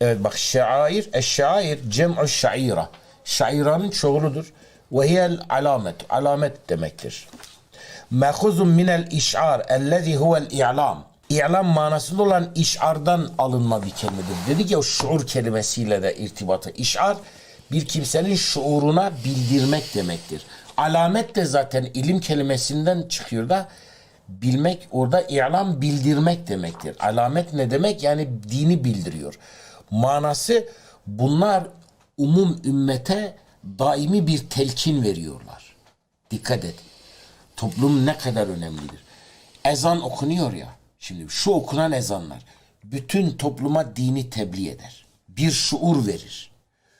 Evet bak şair, eşşair cem'u şaira. Şairanın çoğuludur. Ve hiyel alamet. Alamet demektir. Mehuzun minel iş'ar ellezî huvel i'lam. İ'lam manasında olan iş'ardan alınma bir kelimedir. Dedik ya şuur kelimesiyle de irtibatı. İş'ar bir kimsenin şuuruna bildirmek demektir. Alamet de zaten ilim kelimesinden çıkıyor da bilmek orada i'lam bildirmek demektir. Alamet ne demek? Yani dini bildiriyor. Manası bunlar umum ümmete daimi bir telkin veriyorlar. Dikkat et. Toplum ne kadar önemlidir. Ezan okunuyor ya. Şimdi şu okunan ezanlar bütün topluma dini tebliğ eder. Bir şuur verir.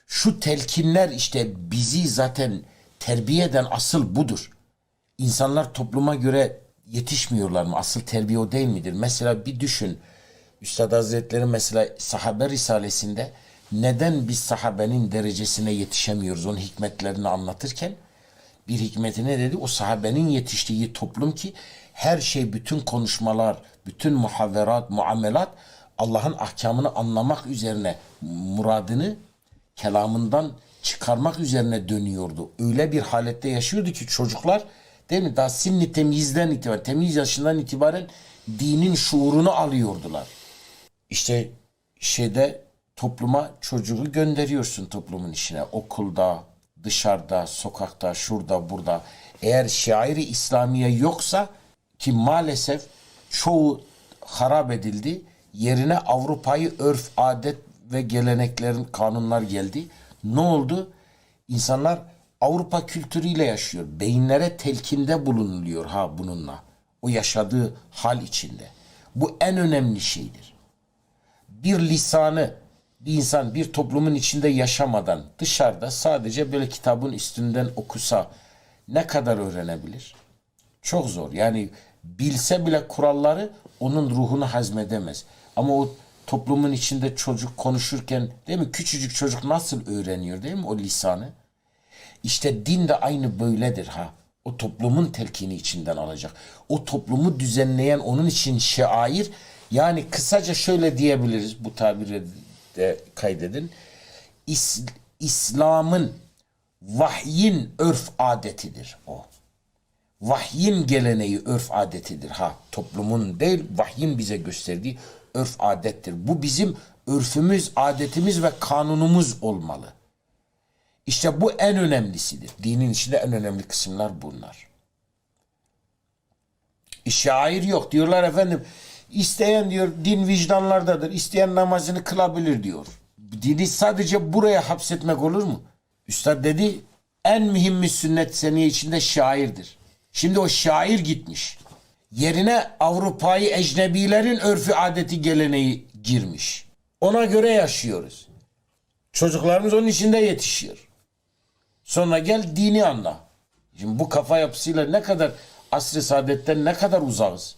Şu telkinler işte bizi zaten terbiye eden asıl budur. İnsanlar topluma göre yetişmiyorlar mı? Asıl terbiye o değil midir? Mesela bir düşün. Üstad Hazretleri mesela sahabe risalesinde neden biz sahabenin derecesine yetişemiyoruz? Onun hikmetlerini anlatırken bir hikmeti ne dedi? O sahabenin yetiştiği toplum ki her şey, bütün konuşmalar, bütün muhavverat, muamelat Allah'ın ahkamını anlamak üzerine muradını kelamından çıkarmak üzerine dönüyordu. Öyle bir halette yaşıyordu ki çocuklar değil mi? Daha sinni temyizden itibaren, temyiz yaşından itibaren dinin şuurunu alıyordular. İşte şeyde topluma çocuğu gönderiyorsun toplumun işine. Okulda, dışarıda, sokakta, şurada, burada. Eğer şairi İslamiye yoksa ki maalesef çoğu harap edildi. Yerine Avrupa'yı örf, adet ve geleneklerin kanunlar geldi. Ne oldu? İnsanlar Avrupa kültürüyle yaşıyor. Beyinlere telkinde bulunuluyor ha bununla. O yaşadığı hal içinde. Bu en önemli şeydir bir lisanı bir insan bir toplumun içinde yaşamadan dışarıda sadece böyle kitabın üstünden okusa ne kadar öğrenebilir? Çok zor. Yani bilse bile kuralları onun ruhunu hazmedemez. Ama o toplumun içinde çocuk konuşurken değil mi? Küçücük çocuk nasıl öğreniyor değil mi o lisanı? İşte din de aynı böyledir ha. O toplumun telkini içinden alacak. O toplumu düzenleyen onun için şair yani kısaca şöyle diyebiliriz bu tabiri de kaydedin. İs- İslam'ın vahyin örf adetidir o. Vahyin geleneği örf adetidir ha. Toplumun değil vahyin bize gösterdiği örf adettir. Bu bizim örfümüz, adetimiz ve kanunumuz olmalı. İşte bu en önemlisidir. Dinin içinde en önemli kısımlar bunlar. Şair yok. Diyorlar efendim isteyen diyor din vicdanlardadır. İsteyen namazını kılabilir diyor. Dini sadece buraya hapsetmek olur mu? Üstad dedi en mühimmi sünnet seniye içinde şairdir. Şimdi o şair gitmiş. Yerine Avrupa'yı ecnebilerin örfü adeti geleneği girmiş. Ona göre yaşıyoruz. Çocuklarımız onun içinde yetişiyor. Sonra gel dini anla. Şimdi bu kafa yapısıyla ne kadar asr-ı saadetten ne kadar uzağız.